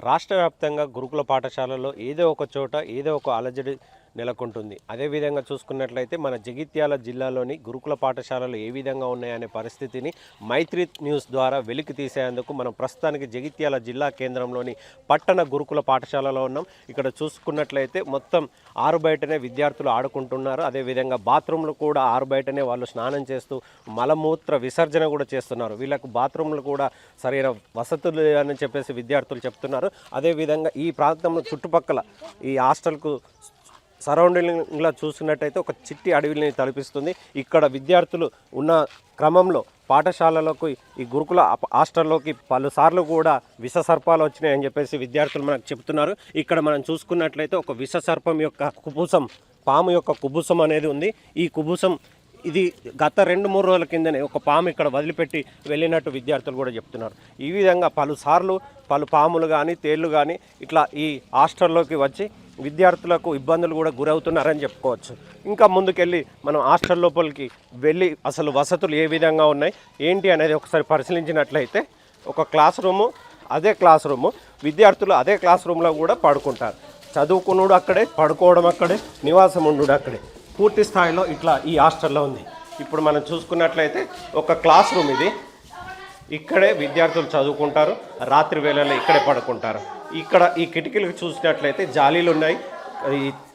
రాష్ట్ర వ్యాప్తంగా గురుకుల పాఠశాలలో ఏదో ఒక చోట ఏదో ఒక అలజడి నెలకొంటుంది. అదేవిధంగా చూసుకున్నట్లయితే మన జగిత్యాల జిల్లాలోని గురుకుల పాఠశాలలు ఏ విధంగా ఉన్నాయనే పరిస్థితిని మైత్రి న్యూస్ ద్వారా వెలికి తీసేందుకు మనం ప్రస్తుతానికి జగిత్యాల జిల్లా కేంద్రంలోని పట్టణ గురుకుల పాఠశాలలో ఉన్నాం. ఇక్కడ చూసుకున్నట్లయితే మొత్తం ఆరు బయటనే విద్యార్థులు ఆడుకుంటున్నారు. అదేవిధంగా బాత్రూంలు కూడా ఆరు బయటనే వాళ్ళు స్నానం చేస్తూ మలమూత్ర విసర్జన కూడా చేస్తున్నారు. వీళ్ళకు బాత్రూంలు కూడా సరైన వసతులు అని చెప్పేసి విద్యార్థులు చెప్తున్నారు. అదేవిధంగా ఈ ప్రాంతంలో చుట్టుపక్కల ఈ హాస్టల్కు సరౌండింగ్లో చూసినట్టయితే ఒక చిట్టి అడవిని తలపిస్తుంది. ఇక్కడ విద్యార్థులు ఉన్న క్రమంలో పాఠశాలలకు ఈ గురుకుల హాస్టల్లోకి పలుసార్లు కూడా విష సర్పాలు వచ్చినాయని చెప్పేసి విద్యార్థులు మనకు చెప్తున్నారు. ఇక్కడ మనం చూసుకున్నట్లయితే ఒక విష సర్పం యొక్క కుబుసం పాము యొక్క కుబుసం అనేది ఉంది. ఈ కుబుసం ఇది గత రెండు మూడు రోజుల కిందనే ఒక పాము ఇక్కడ వదిలిపెట్టి వెళ్ళినట్టు విద్యార్థులు కూడా చెప్తున్నారు. ఈ విధంగా పలుసార్లు పలు పాములు కానీ తేళ్ళు కానీ ఇట్లా ఈ హాస్టల్లోకి వచ్చి విద్యార్థులకు ఇబ్బందులు కూడా గురవుతున్నారని చెప్పుకోవచ్చు. ఇంకా ముందుకెళ్ళి మనం హాస్టల్ లోపలికి వెళ్ళి అసలు వసతులు ఏ విధంగా ఉన్నాయి ఏంటి అనేది ఒకసారి పరిశీలించినట్లయితే ఒక క్లాస్ రూము అదే క్లాస్ రూము విద్యార్థులు అదే క్లాస్ రూమ్లో కూడా పడుకుంటారు. చదువుకునుడు అక్కడే పడుకోవడం అక్కడే నివాసం ఉండు అక్కడే. పూర్తి స్థాయిలో ఇట్లా ఈ హాస్టల్లో ఉంది. ఇప్పుడు మనం చూసుకున్నట్లయితే ఒక క్లాస్ రూమ్ ఇది. ఇక్కడే విద్యార్థులు చదువుకుంటారు రాత్రి వేళల్లో ఇక్కడే పడుకుంటారు. ఇక్కడ ఈ కిటికీలకు చూసినట్లయితే జాలీలు ఉన్నాయి.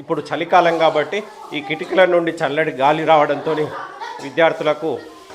ఇప్పుడు చలికాలం కాబట్టి ఈ కిటికీల నుండి చల్లటి గాలి రావడంతో విద్యార్థులకు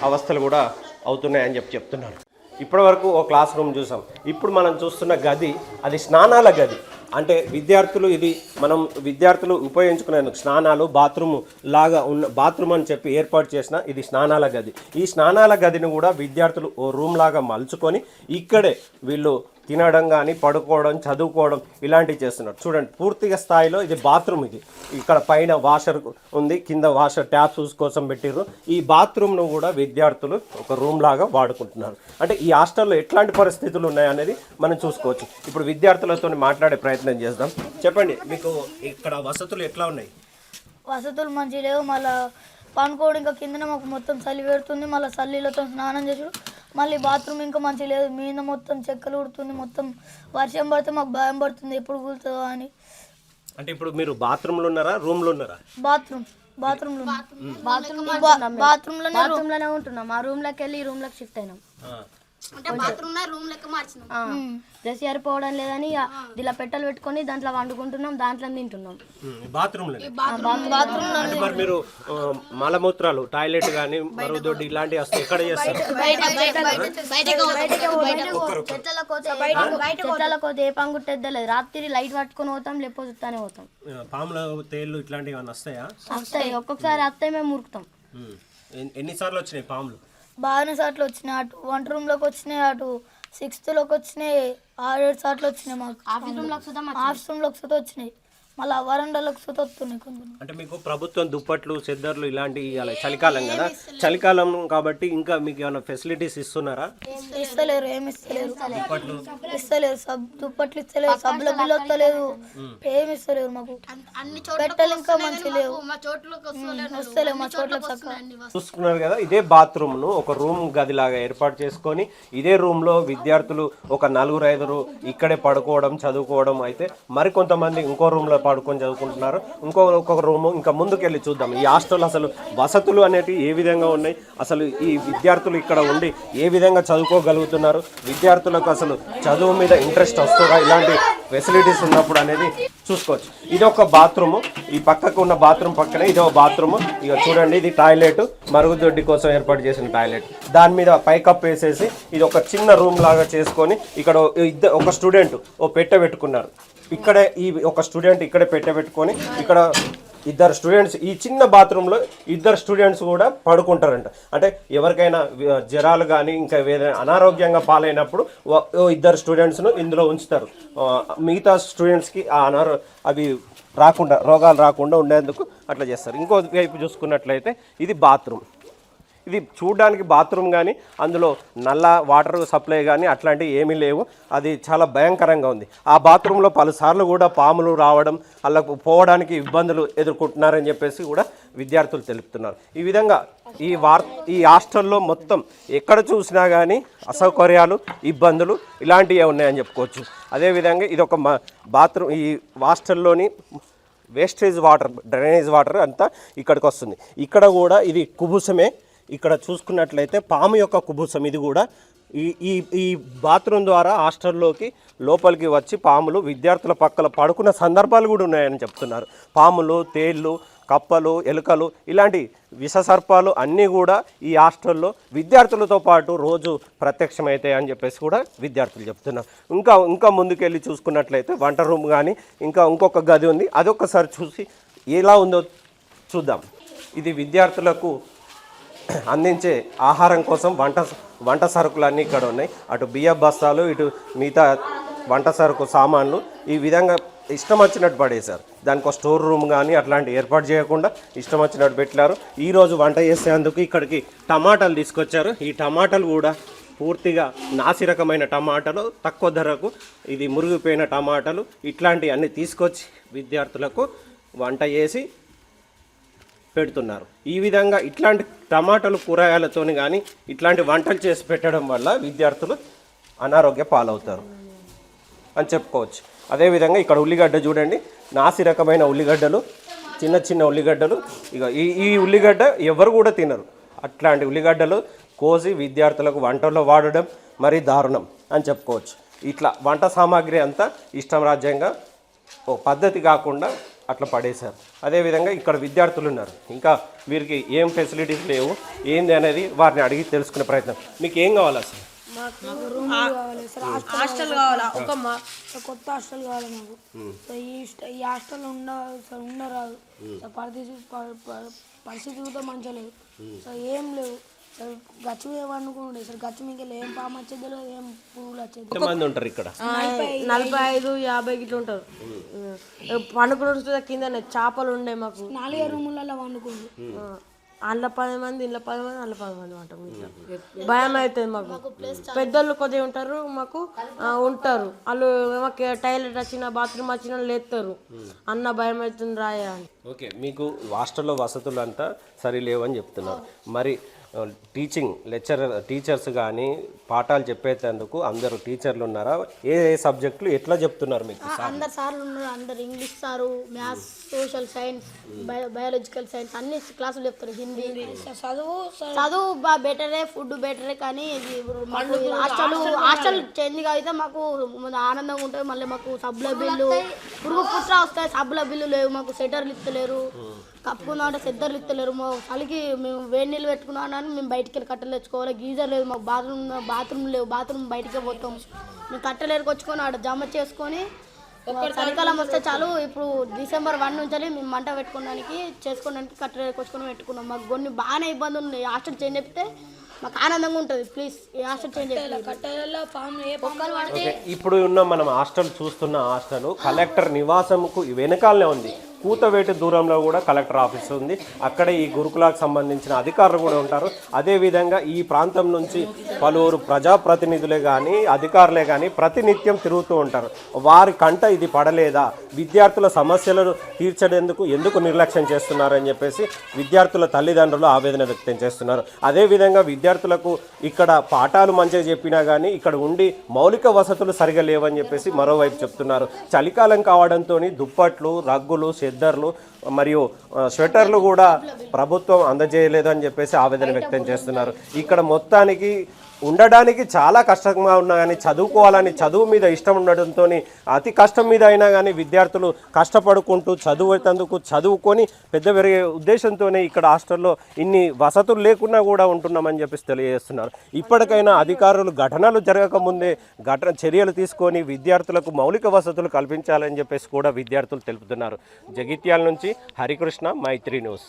అవస్థలు కూడా అవుతున్నాయని చెప్పి చెప్తున్నారు. ఇప్పటివరకు ఓ క్లాస్ రూమ్ చూసాం. ఇప్పుడు మనం చూస్తున్న గది అది స్నానాల గది. అంటే విద్యార్థులు ఇది మనం విద్యార్థులు ఉపయోగించుకునే స్నానాలు బాత్రూమ్ లాగా ఉన్న బాత్రూమ్ అని చెప్పి ఏర్పాటు చేసిన ఇది స్నానాల గది. ఈ స్నానాల గదిని కూడా విద్యార్థులు ఓ రూమ్ లాగా మలుచుకొని ఇక్కడే వీళ్ళు తినడం కానీ పడుకోవడం చదువుకోవడం ఇలాంటివి చేస్తున్నారు. చూడండి పూర్తిగా స్థాయిలో ఇది బాత్రూమ్ ఇది. ఇక్కడ పైన వాషర్ ఉంది. కింద వాషర్ ట్యాప్స్ కోసం పెట్టిర్రు. ఈ బాత్రూమ్ను కూడా విద్యార్థులు ఒక రూమ్ లాగా వాడుకుంటున్నారు. అంటే ఈ హాస్టల్లో ఎట్లాంటి పరిస్థితులు ఉన్నాయనేది మనం చూసుకోవచ్చు. ఇప్పుడు విద్యార్థులతో మాట్లాడే ప్రయత్నం చేద్దాం. చెప్పండి మీకు ఇక్కడ వసతులు ఎట్లా ఉన్నాయి? వసతులు మంచి లేవు. మళ్ళీ పనుకోవడం ఇంకా కిందనే మాకు మొత్తం చలి పెడుతుంది. మళ్ళీ చల్లీలతో స్నానం చేసుడు మళ్ళీ బాత్రూమ్ ఇంకా మంచిగా లేదు. మీద మొత్తం చెక్కలు ఉడుతుంది. మొత్తం వర్షం పడితే మాకు భయం పడుతుంది. ఎప్పుడు కూలుతుందో అని. అంటే ఇప్పుడు మీరు బాత్రూమ్లో ఉన్నారా? రూమ్లో ఉన్నారా? బాత్రూమ్. బాత్రూమ్లో బాత్రూమ్ బాత్రూమ్లోనే బాత్రూమ్లోనే ఉంటున్నాం. ఆ రూమ్లోకి వెళ్ళి రూమ్లోకి షిఫ్ట్ అయినాం. డ్రెస్ సరిపోవడం లేదని ఇలా పెట్టెలు పెట్టుకొని దాంట్లో వండుకుంటున్నాం దాంట్లో తింటున్నాం. మరి మీరు ఆ, మలమూత్రాలు టాయిలెట్ కానీ మరుగుదొడ్డి ఇలాంటివి వస్తాయి ఎక్కడ చేస్తారు? ఏ పంగుట్టేద్దే లేదు రాత్రి లైట్ పట్టుకొని పోతాం లేకపోతే చూస్తానే పోతాం. పాములు తేళ్ళు ఇట్లాంటివి వస్తాయా? వస్తాయి. ఒక్కొక్కసారి వస్తాయి మేము మురుకుతాం ఎన్నిసార్లు వచ్చినాయి పాములు? బాగానే సార్లు వచ్చినాయి అటు. వంట రూమ్లోకి వచ్చినాయి అటు. సిక్స్త్లోకి వచ్చినాయి. ఆరేడు సార్లు వచ్చినాయి మాకు. ఆఫీస్ రూమ్లోకి చూద్దాం ఆఫీస్ రూమ్లోకి వచ్చినాయి. మళ్ళీ వరండాలోకి సుత వస్తున్నాయి కొంచెం. అంటే మీకు ప్రభుత్వం దుప్పట్లు చెద్దర్లు ఇలాంటివి ఇవ్వాలి. చలికాలం కదా? చలికాలం కాబట్టి ఇంకా మీకు ఏమైనా ఫెసిలిటీస్ ఇస్తున్నారా? ఇస్తలేరు ఏమి ఇస్తలేరు. దుప్పట్లు? ఇస్తలేరు సబ్ దుప్పట్లు ఇస్తలేరు సబ్బుల బిల్లు వస్తలేదు ఏమి ఇస్తలేరు మాకు. పెట్టలు ఇంకా మంచి లేవు. వస్తలేవు మా చోట్లకు చక్కగా. చూసుకున్నారు కదా ఇదే బాత్రూమ్ను ఒక రూమ్ గదిలాగా ఏర్పాటు చేసుకొని ఇదే రూమ్లో విద్యార్థులు ఒక నలుగురు ఐదుగురు ఇక్కడే పడుకోవడం చదువుకోవడం అయితే మరి కొంతమంది ఇంకో రూమ్లో పాడుకొని చదువుకుంటున్నారు. ఇంకో ఒక్కొక్క రూము ఇంకా ముందుకెళ్ళి చూద్దాం. ఈ హాస్టల్ అసలు వసతులు అనేటివి ఏ విధంగా ఉన్నాయి? అసలు ఈ విద్యార్థులు ఇక్కడ ఉండి ఏ విధంగా చదువుకోగలుగుతున్నారు? విద్యార్థులకు అసలు చదువు మీద ఇంట్రెస్ట్ వస్తుందా? ఇలాంటి ఫెసిలిటీస్ ఉన్నప్పుడు అనేది చూసుకోవచ్చు. ఇది ఒక బాత్రూము. ఈ పక్కకు ఉన్న బాత్రూమ్ పక్కనే ఇది ఒక బాత్రూమ్. ఇక చూడండి ఇది టాయిలెట్. మరుగుదొడ్డి కోసం ఏర్పాటు చేసిన టాయిలెట్. దాని మీద పైకప్ వేసేసి ఇది ఒక చిన్న రూమ్ లాగా చేసుకొని ఇక్కడ ఇద్దరు ఒక స్టూడెంట్ ఓ పెట్టె పెట్టుకున్నారు. ఇక్కడే ఈ ఒక స్టూడెంట్ ఇక్కడే పెట్టబెట్టుకొని ఇక్కడ ఇద్దరు స్టూడెంట్స్ ఈ చిన్న బాత్రూంలో ఇద్దరు స్టూడెంట్స్ కూడా పడుకుంటారంట. అంటే ఎవరికైనా జ్వరాలు కానీ ఇంకా వేరే అనారోగ్యంగా పాలైనప్పుడు ఇద్దరు స్టూడెంట్స్ను ఇందులో ఉంచుతారు. మిగతా స్టూడెంట్స్కి ఆ అనారో అవి రాకుండా రోగాలు రాకుండా ఉండేందుకు అట్లా చేస్తారు. ఇంకో వైపు చూసుకున్నట్లయితే ఇది బాత్రూమ్. ఇది చూడడానికి బాత్రూమ్ కానీ అందులో నల్ల వాటర్ సప్లై కానీ అట్లాంటివి ఏమీ లేవు. అది చాలా భయంకరంగా ఉంది. ఆ బాత్రూంలో పలుసార్లు కూడా పాములు రావడం అలా పోవడానికి ఇబ్బందులు ఎదుర్కొంటున్నారని చెప్పేసి కూడా విద్యార్థులు తెలుపుతున్నారు. ఈ విధంగా ఈ వార్ ఈ హాస్టల్లో మొత్తం ఎక్కడ చూసినా కానీ అసౌకర్యాలు ఇబ్బందులు ఇలాంటివే ఉన్నాయని చెప్పుకోవచ్చు. అదేవిధంగా ఇది ఒక బాత్రూమ్ ఈ హాస్టల్లోని వేస్టేజ్ వాటర్ డ్రైనేజ్ వాటర్ అంతా ఇక్కడికి వస్తుంది. ఇక్కడ కూడా ఇది కుబుసమే. ఇక్కడ చూసుకున్నట్లయితే పాము యొక్క కుబుసం ఇది కూడా ఈ ఈ ఈ బాత్రూమ్ ద్వారా హాస్టల్లోకి లోపలికి వచ్చి పాములు విద్యార్థుల పక్కల పడుకున్న సందర్భాలు కూడా ఉన్నాయని చెప్తున్నారు. పాములు తేళ్ళు కప్పలు ఎలుకలు ఇలాంటి విషసర్పాలు అన్నీ కూడా ఈ హాస్టల్లో విద్యార్థులతో పాటు రోజు ప్రత్యక్షమవుతాయి అని చెప్పేసి కూడా విద్యార్థులు చెప్తున్నారు. ఇంకా ఇంకా ముందుకెళ్ళి చూసుకున్నట్లయితే వంట రూమ్ కానీ ఇంకా ఇంకొక గది ఉంది. అదొకసారి చూసి ఎలా ఉందో చూద్దాం. ఇది విద్యార్థులకు అందించే ఆహారం కోసం వంట వంట సరుకులు అన్నీ ఇక్కడ ఉన్నాయి. అటు బియ్య బస్తాలు ఇటు మిగతా వంట సరుకు సామాన్లు ఈ విధంగా ఇష్టం వచ్చినట్టు పడేశారు. దానికి ఒక స్టోర్ రూమ్ కానీ అట్లాంటి ఏర్పాటు చేయకుండా ఇష్టం వచ్చినట్టు పెట్టారు ఈరోజు వంట చేసేందుకు ఇక్కడికి టమాటాలు తీసుకొచ్చారు. ఈ టమాటాలు కూడా పూర్తిగా నాసి రకమైన టమాటాలు తక్కువ ధరకు ఇది మురిగిపోయిన టమాటాలు ఇట్లాంటివన్నీ తీసుకొచ్చి విద్యార్థులకు వంట చేసి పెడుతున్నారు. ఈ విధంగా ఇట్లాంటి టమాటాలు కూరగాయలతోని కానీ ఇట్లాంటి వంటలు చేసి పెట్టడం వల్ల విద్యార్థులు అనారోగ్య పాలవుతారు అని చెప్పుకోవచ్చు. అదేవిధంగా ఇక్కడ ఉల్లిగడ్డ చూడండి. నాసి రకమైన ఉల్లిగడ్డలు చిన్న చిన్న ఉల్లిగడ్డలు. ఇక ఈ ఈ ఉల్లిగడ్డ ఎవరు కూడా తినరు. అట్లాంటి ఉల్లిగడ్డలు కోసి విద్యార్థులకు వంటల్లో వాడడం మరీ దారుణం అని చెప్పుకోవచ్చు. ఇట్లా వంట సామాగ్రి అంతా ఇష్టం రాజ్యంగా ఓ పద్ధతి కాకుండా అట్లా పడేశారు. అదేవిధంగా ఇక్కడ విద్యార్థులు ఉన్నారు. ఇంకా వీరికి ఏం ఫెసిలిటీస్ లేవు ఏంది అనేది వారిని అడిగి తెలుసుకునే ప్రయత్నం. మీకు ఏం కావాలి అసలు హాస్టల్ కావాలా ఒక కొత్త హాస్టల్ కావాలి మాకు. సో ఈ స్ట్- ఈ హాస్టల్ ఉండ సో ఉండరాదు సో పరిస్థితి పరిస్థితి కూడా మంచిగా లేదు. సో ఏం లేవు. గచ్చు ఏమనుకుండే సో గచ్చు మీకు ఏం పాము వచ్చేది ఏం పురుగులు వచ్చేది ఉంటారు ఇక్కడ? నలభై ఐదు. యాభై గిట్ల ఉంటారు. పండుకున్న కింద చేపలు ఉండే మాకు. నాలుగే రూములలో వండుకుండు ఆ, అందులో పది మంది ఇంట్లో పది మంది అందులో పది మంది ఉంటాం ఇట్లా. భయం అవుతుంది మాకు. పెద్దోళ్ళు కొద్దిగా ఉంటారు మాకు ఉంటారు. వాళ్ళు మాకు టాయిలెట్ వచ్చిన బాత్రూమ్ వచ్చిన లేస్తారు అన్న భయం అవుతుంది రాయ అని. ఓకే మీకు హాస్టల్లో వసతులు అంతా సరి లేవని చెప్తున్నారు. మరి టీచింగ్ లెక్చర్ టీచర్స్ కానీ పాఠాలు చెప్పేటందుకు అందరూ టీచర్లు ఉన్నారా? ఏ ఏ సబ్జెక్టులు ఎట్లా చెప్తున్నారు మీకు? అందరు సార్లు ఉన్నారు. అందరు English sir maths social science bio biological science అన్ని క్లాసులు చెప్తారు హిందీ. చదువు చదువు బా బెటరే ఫుడ్ బెటరే కానీ హాస్టల్ హాస్టల్ చేంజ్ అయితే మాకు ఆనందంగా ఉంటుంది. మళ్ళీ మాకు సబ్బుల బిల్లు పురుగు పుట్ర వస్తాయి. సబ్బుల బిల్లు లేవు మాకు సెటర్లు ఇస్తలేరు. కప్పుకుందాం అంటే సెద్దర్లు ఇస్తలేరు. మా చలికి మేము వేడి నీళ్ళు పెట్టుకున్నాం అని మేము బయటికి వెళ్ళి కట్టెలు తెచ్చుకోవాలి. గీజర్ లేదు మాకు బాత్రూమ్ బాత్రూమ్ లేవు. బాత్రూమ్ బయటికే పోతాం. మేము కట్టెలు ఎరుకొచ్చుకొని ఆడ జమ చేసుకొని చలికాలం వస్తే చాలు. ఇప్పుడు డిసెంబర్ వన్ నుంచి మేము మంట పెట్టుకోవడానికి చేసుకోవడానికి కట్టెలు ఎరుకొచ్చుకొని పెట్టుకున్నాం. మాకు కొన్ని బాగానే ఇబ్బందులు ఉన్నాయి హాస్టల్ చేంజ్ చెప్తే మాకు ఆనందంగా ఉంటుంది. ప్లీజ్ ఈ హాస్టల్ చేంజ్ ఇప్పుడు ఉన్న మనం హాస్టల్ చూస్తున్న హాస్టల్ కలెక్టర్ నివాసంకు వెనకాలనే ఉంది. కూతవేటి దూరంలో కూడా కలెక్టర్ ఆఫీస్ ఉంది. అక్కడ ఈ గురుకులకు సంబంధించిన అధికారులు కూడా ఉంటారు. అదేవిధంగా ఈ ప్రాంతం నుంచి పలువురు ప్రజాప్రతినిధులే కానీ అధికారులే కానీ ప్రతినిత్యం తిరుగుతూ ఉంటారు. వారి కంట ఇది పడలేదా? విద్యార్థుల సమస్యలను తీర్చడేందుకు ఎందుకు నిర్లక్ష్యం చేస్తున్నారని చెప్పేసి విద్యార్థుల తల్లిదండ్రులు ఆవేదన వ్యక్తం చేస్తున్నారు. అదేవిధంగా విద్యార్థులకు ఇక్కడ పాఠాలు మంచిగా చెప్పినా కానీ ఇక్కడ ఉండి మౌలిక వసతులు సరిగా లేవని చెప్పేసి మరోవైపు చెప్తున్నారు. చలికాలం కావడంతో దుప్పట్లు రగ్గులు చెద్దర్లు మరియు స్వెటర్లు కూడా ప్రభుత్వం అందజేయలేదు అని చెప్పేసి ఆవేదన వ్యక్తం చేస్తున్నారు. ఇక్కడ మొత్తానికి ఉండడానికి చాలా కష్టంగా ఉన్నా కానీ చదువుకోవాలని చదువు మీద ఇష్టం ఉండడంతో అతి కష్టం మీద అయినా కానీ విద్యార్థులు కష్టపడుకుంటూ చదువుతందుకు చదువుకొని పెద్ద పెరిగే ఉద్దేశంతోనే ఇక్కడ హాస్టల్లో ఇన్ని వసతులు లేకున్నా కూడా ఉంటున్నామని చెప్పేసి తెలియజేస్తున్నారు. ఇప్పటికైనా అధికారులు ఘటనలు జరగకముందే ఘటన చర్యలు తీసుకొని విద్యార్థులకు మౌలిక వసతులు కల్పించాలని చెప్పేసి కూడా విద్యార్థులు తెలుపుతున్నారు. జగిత్యాల నుంచి హరికృష్ణ మైత్రి న్యూస్